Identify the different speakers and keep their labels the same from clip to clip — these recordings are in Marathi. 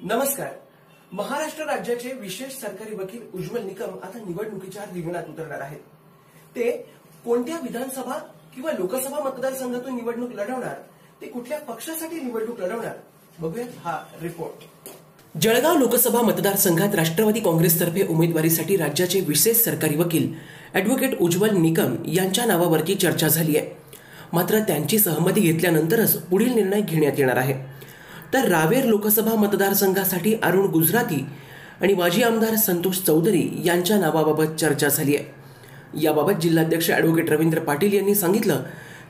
Speaker 1: नमस्कार. महाराष्ट्र राज्याचे विशेष सरकारी वकील उज्ज्वल निकम आता निवडणुकीच्या रिंगणात उतरणार आहेत. ते कोणत्या विधानसभा किंवा लोकसभा मतदारसंघातून निवडणूक लढवणार ते कुठल्या पक्षासाठी निवडणूक लढवणार बघूयात हा रिपोर्ट जळगाव लोकसभा मतदारसंघात राष्ट्रवादी काँग्रेसतर्फे उमेदवारीसाठी राज्याचे विशेष सरकारी वकील अॅडव्होकेट उज्ज्वल निकम यांच्या नावावरती चर्चा झाली आहे. मात्र त्यांची सहमती घेतल्यानंतरच पुढील निर्णय घेण्यात येणार आहे. तर रावेर लोकसभा मतदारसंघासाठी अरुण गुजराती आणि माजी आमदार संतोष चौधरी यांच्या नावाबाबत चर्चा झाली आहे. याबाबत जिल्हाध्यक्ष ॲडव्होकेट रवींद्र पाटील यांनी सांगितलं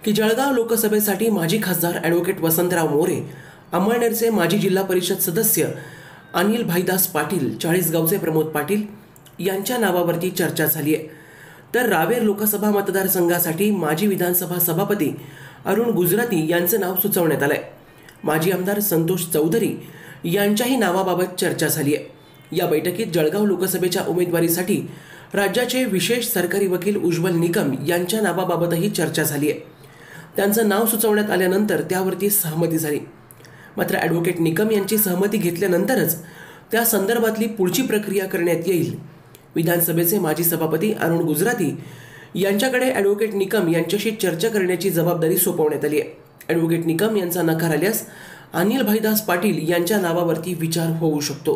Speaker 1: की जळगाव लोकसभेसाठी माजी खासदार ॲडव्होकेट वसंतराव मोरे अमळनेरचे माजी जिल्हा परिषद सदस्य अनिल भाईदास पाटील चाळीसगावचे प्रमोद पाटील यांच्या नावावरती चर्चा झाली आहे. तर रावेर लोकसभा मतदारसंघासाठी माजी विधानसभा सभापती अरुण गुजराती यांचं नाव सुचवण्यात आलं आहे माजी आमदार संतोष चौधरी यांच्याही नावाबाबत चर्चा झाली आहे. या बैठकीत जळगाव लोकसभेच्या उमेदवारीसाठी राज्याचे विशेष सरकारी वकील उज्ज्वल निकम यांच्या नावाबाबतही चर्चा झाली आहे. त्यांचं नाव सुचवण्यात आल्यानंतर त्यावरती सहमती झाली. मात्र ॲडव्होकेट निकम यांची सहमती घेतल्यानंतरच त्या संदर्भातली पुढची प्रक्रिया करण्यात येईल. विधानसभेचे माजी सभापती अरुण गुजराती यांच्याकडे ॲडव्होकेट निकम यांच्याशी चर्चा करण्याची जबाबदारी सोपवण्यात आली आहे. ॲडव्होकेट निकम यांचा नकार आल्यास अनिल भाईदास पाटील यांच्या नावावरती विचार होऊ शकतो.